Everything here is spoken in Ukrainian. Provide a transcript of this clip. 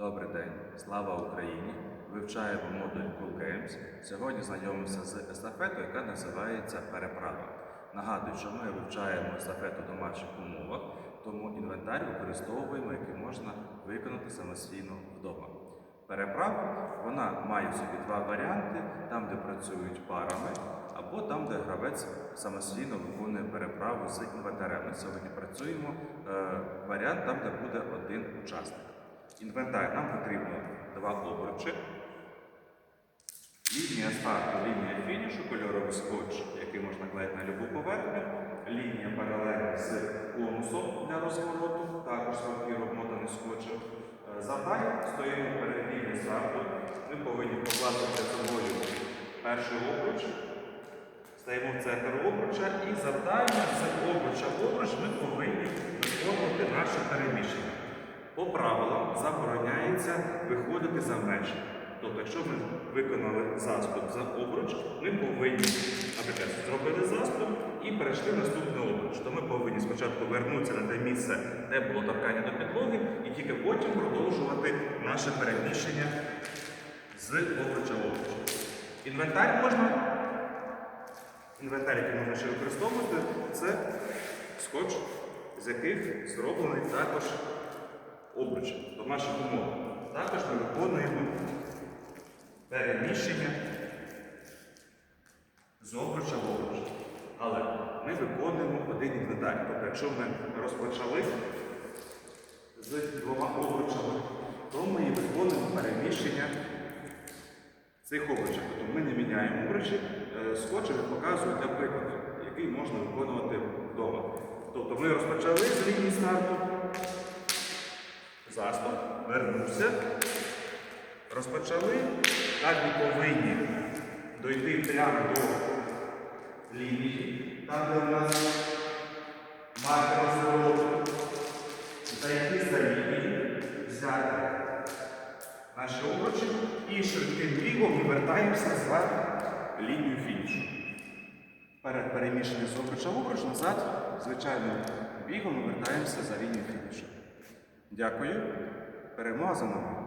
Добрий день, слава Україні! Вивчаємо модуль Cool Games. Сьогодні знайомимося з естафетою, яка називається переправа. Нагадую, що ми вивчаємо естафету в домашніх умовах, тому інвентар використовуємо, який можна виконати самостійно вдома. Переправа вона має в собі два варіанти: там, де працюють парами, або там, де гравець самостійно виконує переправу з інвентарем. Ми сьогодні працюємо е, варіант там, де буде один учасник. Інвентар нам потрібно два обручі. Лінія старту, лінія фінішу, кольоровий скотч, який можна клеїти на любу поверхню. Лінія паралельна з конусом для розвороту, також папір обмотаний скотчем. Е, Завдання стоїмо перед лінією старту. Ми повинні покласти перед собою перший обруч. Стаємо в центр обруча і завдання з обруча в обруч ми повинні виконувати наше переміщення. По правилам забороняється виходити за межі. Тобто, якщо ми виконали заступ за обруч, ми повинні, наприклад, зробили заступ і перейшли в наступний обруч. То ми повинні спочатку вернутися на те місце, де було торкання до підлоги, і тільки потім продовжувати наше переміщення з обруча в обруч. Інвентар можна Інвентар, який можна ще використовувати, це скотч, з яких зроблений також обруч домашніх умов. Також ми виконуємо переміщення з обруча в обруч. Але ми виконуємо один інвентар. Тобто, якщо ми розпочали з двома обручами, то ми і виконуємо переміщення цих обручів. Тобто ми не міняємо обручі, е, скотч я показую для прикладу, який можна виконувати вдома. Тобто ми розпочали з лінії старту, вернувся, розпочали, так ми повинні дойти прямо до лінії, там де у нас марка розвороту, зайти за лінію, взяти наші обручі і швидким бігом ми вертаємося за лінію фінішу. Перед переміщенням з обруча в обруч назад, звичайним бігом ми вертаємося за лінію фінішу. Дякую. Перемога за нами.